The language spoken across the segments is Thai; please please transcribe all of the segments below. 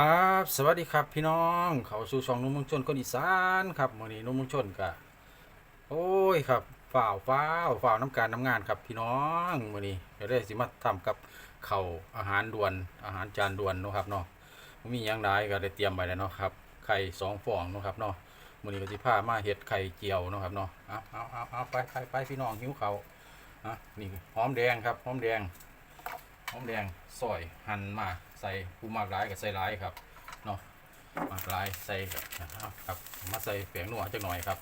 ครับ สวัสดีครับพี่น้อง เขาสู่ช่องนุ่มมงชนคนอีสานครับมื้อนี้นุ่มมงชนกะโอ้ยครับฝ่าวฟ้าวฝ่าวน้ำการน้ำงานครับพี่น้องมื้อนี้เดี๋ยวได้สิมาทำกับเข้าอาหารด่วนอาหารจานด่วนนะครับเนาะมีหยังหลายก็ได้เตรียมไว้แล้วเนาะครับไข่สองฟองนะครับเนาะมื้อนี้ก็สิพามาเฮ็ดไข่เจียวนะครับเนาะเอาเอาเอาเอาไปไปไปพี่น้องหิวเขาอะนี่หอมแดงครับหอมแดง อมแดงซอยหั่นมาใส่ผู้มากหลายกับใส่หลายครับเนาะมากหลายใส่ครับนะครับครับมาใส่แป้งนัวจักหน่อยครับ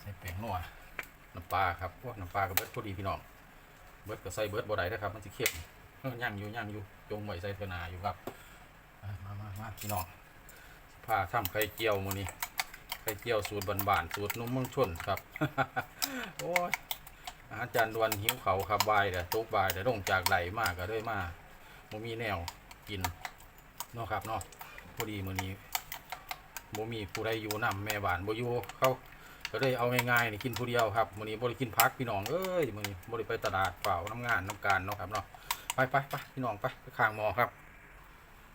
ใส่แป้งนัวน้ำปลาครับพวกน้ำปลากับเบิดพอดีพี่น้องเบิดก็ใส่เบิดบ่ได้นะครับ มันสิเค็มเออย่างอยู่ย่างอยู่จงไว้ใส่เทนาอยู่ครับมามามาพี่น้องผ้าทำไข่เจียวมื้อนี้ไข่เจียวสูตรบานๆสูตรนุ่มเมืองชนครับโอ้ย อาจารย์ดวนหิวเขาวครับบายแต่ตกบายแต่ลงจากไหลมากก็เลยมาบ่มีแนวกินเนาะครับเนาะพอดีมือนี้บ่มีผู้ใดอยู่นํแม่บ้านบ่อยู่เขาก็เลยเอาง่ายๆนี่กินผู้เดียวครับมือนี้บ่ได้กินพักพี่น้องเอ้ยมือนี้บ่ได้ไปตลาดเปล่าน้ำงานน้ำการเนาะครับเนาะไปไปไปพี่น้องไปข้างมอครับ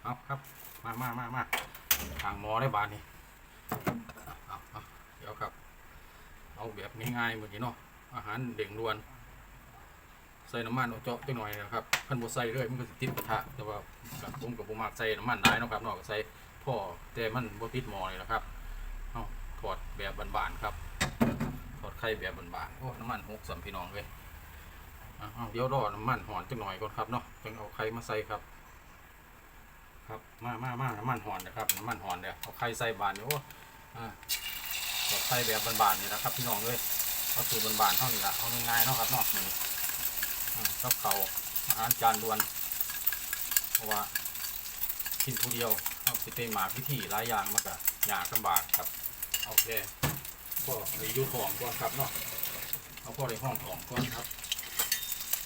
เอาครับมามามามาข้างมอได้บาดนี้เอาเอาเดี๋ยวครับ เอาแบบง่ายๆมือนี้เนาะ อาหารเด่งด่วน ใส่น้ำมันเอาเจาะจังหน่อยนะครับคันบ่ใส่เลยมันก็ติดกระทะแต่ว่าก็ผมกับบ่มักใส่น้ำมันหลายนะครับเนากใส่พอแต่มันบ่ติดหมอเลยนะครับเอาทอดแบบบานๆครับทอดไข่แบบบานๆโอ้น้ำมันหกสำพี่น้องเลยเอาเดี๋ยวรอน้ำมันหอนจังหน่อยก่อนครับเนาะจึงเอาไข่มาใส่ครับ ครับมามามาน้ำมันหอนนะครับน้ำมันหอนเดี๋ยวเอาไข่ใส่บานเดี๋ยวโอ้อ่าทอดไข่แบบบานๆนี่นะครับพี่น้องเลย เอาสูตรบานๆเท่านี้ละเอาง่ายๆเนาะครับเนาะนี่อ่ากับเขาอาหารจานด่วน เพราะว่ากินผู้เดียวเอาสิไปหมาพิธีหลายอย่างมากอะยากลำบากครับโอเคก็ไปยูของก่อนครับเนาะเอาพอในห้องของก่อนครับ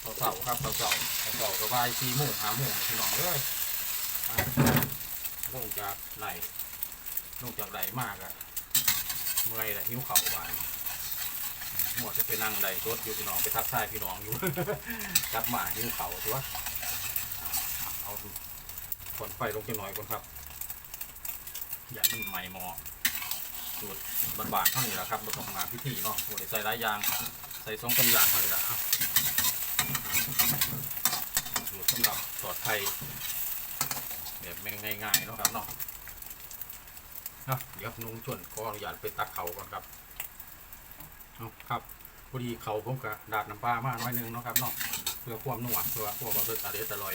เขาเสาครับเขาเสาเขาเสาสบายสี่โมงหาโมงพี่น้องเลยอ่าลงจากไหลลงจากไหลมากอะเมื่อยเลยหิวเข่าวบาน หมดจะไปนั่งใดรถอยู่พี่น้องไปทักทายพี่น้องอยู่ กลับมาหิ้วเขาตัวเอาดูก่อนไฟลงจังหน่อยก่อนครับ อย่ามันไหม้หมอสูตรบานๆเท่านี้แหละครับมาต้องมาพิธีเนาะโอ้ยใส่หลายยาง ใส่สองกำยางเท่านี้แหละเอาสูตรสำหรับสอดไทยแบบง่ายๆเนาะครับเนาะเนาะเดี๋ยวนุ่งชวนขออนุญาตไปตักเขาก่อนครับ เอาครับพอดีเขาผมกะดาดน้ำปลามาหน่อยนึงเนาะครับเนาะเพื่อความนัวเพื่อความรสอร่อยอร่อย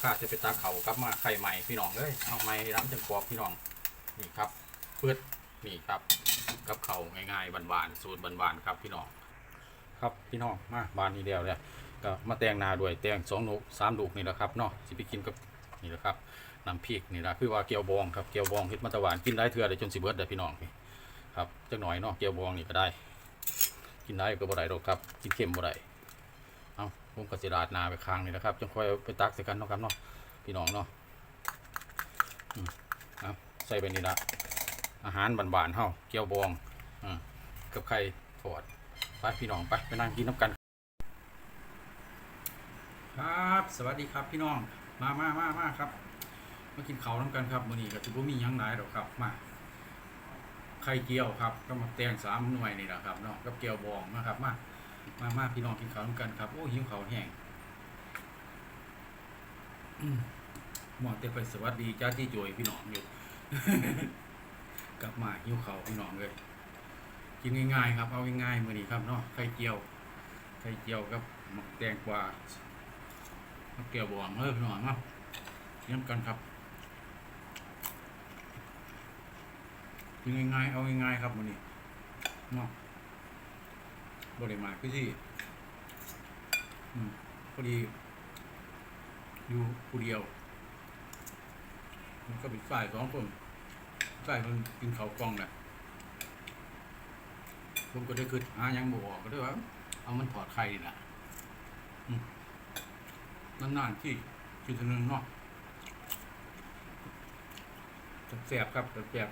ข้าจะไปตาเขากลับมาไข่ใหม่พี่น้องเอ้ยเอาใหม่ร้ำจังกรอบพี่น้องนี่ครับเพื่อนี่ครับกับเขาง่ายๆบานๆสูตรบานๆครับพี่น้องครับพี่น้องมาบานนี้เดียวเลยก็มาแตงนาด้วยแตงสองลูกสามลูกนี่แหละครับเนาะสิไปกินกับนี่แหละครับน้ำพริกนี่แหละคือว่าเกี๊ยวบองครับเกี๊ยวบองเฮ็ดมาตะวานกินได้เถื่อได้จนสิเบิดเด้พี่น้องครับจักหน่อยเนาะเกี๊ยวบองนี่ก็ได้ กินได้ก็บ่ได้หรอกครับ กินเค็มบ่ได้เอาผมก็สิราดนาไปค้างนี่นะครับจงค่อยไปตักใส่กันเนาะครับเนาะพี่น้องเนาะอืมเอาใส่ไปนี่ละอาหารบานๆเฮาเกี๊ยวบองอกับไข่ทอดไปพี่น้องไปไปนั่งกินน้ำกัน ครับ สวัสดีครับพี่น้องมามามามาครับมากินข้าวน้ำกันครับมื้อนี้ก็สิบ่มียังหลายดอกครับมา ไข่เจียวครับก็มาแตงสามหน่วยนี่แหละครับเนาะกับเกียวบองนะครับ มามามาพี่น้องกินข้าวด้วยกันครับ โอ้หิวข้าวแห้งหมอเตไปสวัสดีจ้าที่จวยพี่น้องอยู่ กลับมาหิวข้าวพี่น้องเลยกินง่ายๆครับเอาง่ายๆมือนี้ครับเนาะไข่เจียวไข่เจียวกับหมักแตงกวาเกียวบองเฮ้ยพี่น้องเนาะกินน้ำกันครับ กินง่ายๆเอาง่ายๆครับวันนี้เนาะบริมาพี่ที่พอดี อยู่ผู้เดียว มันก็เป็นฝ่ายสองคนฝ่ายมันกินเขากล้องแหละผมก็ได้คือหายังบอกก็ได้ว่าเอามันถอดไข่นี่แหละนานๆที่กินทีนึงเนาะแสบครับแสบ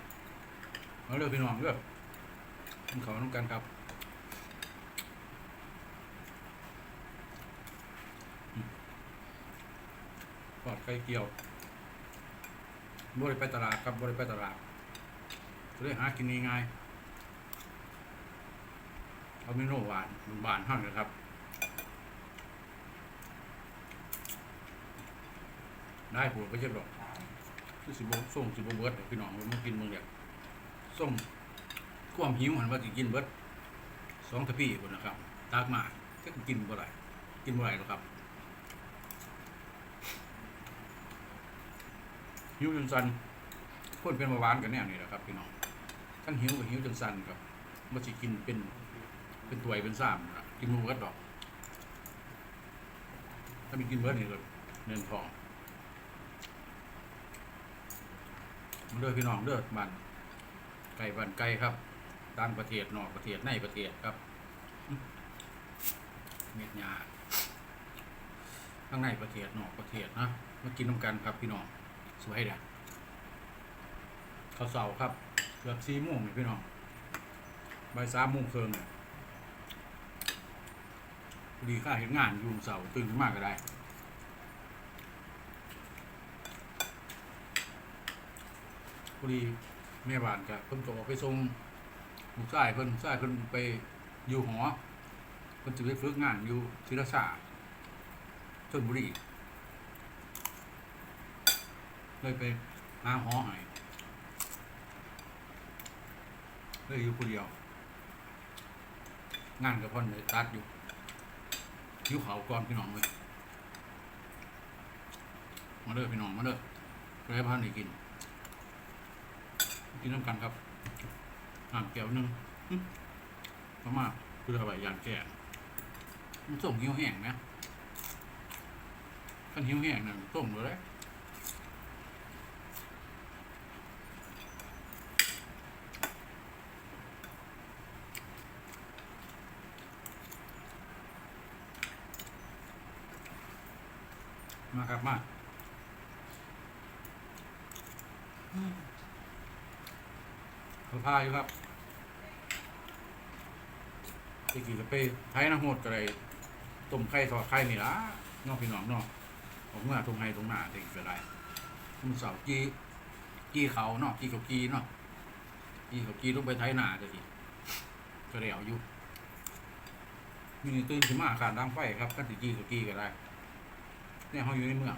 เอาเลยพี่น้องด้อกินข้าวน้ำกันครับอืมทอดไข่เกี่ยวบ่ได้ไปตลาดครับบ่ได้ไปตลาดก็เลยหากินง่ายๆเอาเมนูหวานหวานๆเท่านั้นครับได้ผัวก็เจ็บดอกคือสิบส่งสิบเบิร์ดพี่น้องมันกินมึงเนี่ย ส่งความหิวหันว่าจะกินเบิร์ดสองตะพี่คนนะครับตากมาก็กินบ่ไรกินบ่ไรหรอกครับหิวจนสันคนเป็นเบาหวานกันแน่นี่แหละครับพี่น้องทั้งหิวกับหิวจนสันครับมันสิกินเป็นเป็นตัวเป็นซ้ำนะกินหมูกระดอก ถ้ามีกินเบิร์ดนี่ก็เงินทองมาเด้อพี่น้องเด้อบ้าน ไก่บ้านไก่ครับต่างประเทศนอกประเทศในประเทศครับ เม็ดยาทั้งในประเทศนอกประเทศนะมากินน้ำกันครับพี่น้องสวยด้อข้าวเสาครับเกือบสี่โมงนี่พี่น้องใบ่ายสามโมงครึ่งเนี่ยพอดีข้าเห็นงานยุงเสาตื่นขึ้นมากก็ได้พอดี แม่บ้านก็เพิ่นก็ออกไปส่งลูกชายเพิ่นลูกชายเพิ่นไปอยู่หอเพิ่นจะไปฝึกงานอยู่ศิลศาสตร์ชลบุรีเลยไปหาหอให้เลยอยู่คนเดียว งานกับพ่อนเลยตัดอยู่อยู่เขาก่อนพี่น้องเลยมาเด้อพี่น้องมาเด้อไปให้พ่อนได้กิน กินน้ำกันครับน้ำแก้วหนึงหึพม่าคืออะไรยางแก่มันส่งหิวแห้งนะขันหิวแห้งนั่นส่งเลยมาครับมา พาอยู่ครับตะกี้ก็ไปไทยน้ำโหดก็เลยต้มไข่ทอดไข่นี่ละเนอกพี่น้องเนอกออกเมื่อตรงไห้ตรงหน้าตะกี้ก็ได้มันเสาร์จีจีเขาเนาะจีเขาจีเนาะจีเขาจีต้องไปไทยหน้าตะกี้ก็ได้เอาอยู่มีตื่นขึ้นมาขาดดังไฟครับก็ติจีเขาจีก็ได้เนี่ยเขาอยู่ในเมือง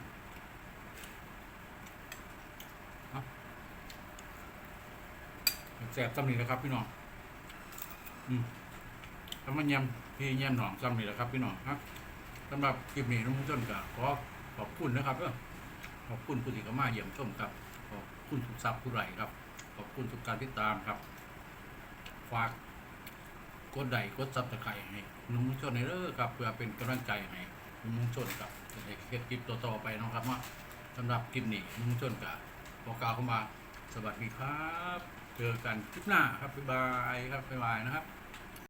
แสบซ้ำนี่แหละครับ พี่น้องอืมทำมันยำพี่ยำหนองซ้ำนี่แหละครับ พี่น้องครับสำหรับคลิปนี้น้องต้นก็ขอขอบคุณนะครับเออขอบคุณผู้ที่เข้ามาเยี่ยมชมครับขอบคุณทุกซับผู้ไหลครับ ขอบคุณทุกการติดตามครับ ฝากกดไลค์กดซับตะไคร้ให้น้องชนในเด้อครับ เพื่อเป็นกำลังใจให้น้องชนครับจะได้เก็บคลิปต่อๆไปนะครับว่าสำหรับคลิปนี้น้องชนกับบอกกล่าวเข้ามา สวัสดีครับ เจอกันคลิปหน้าครับบ๊ายบายครับบ๊ายบายนะครับ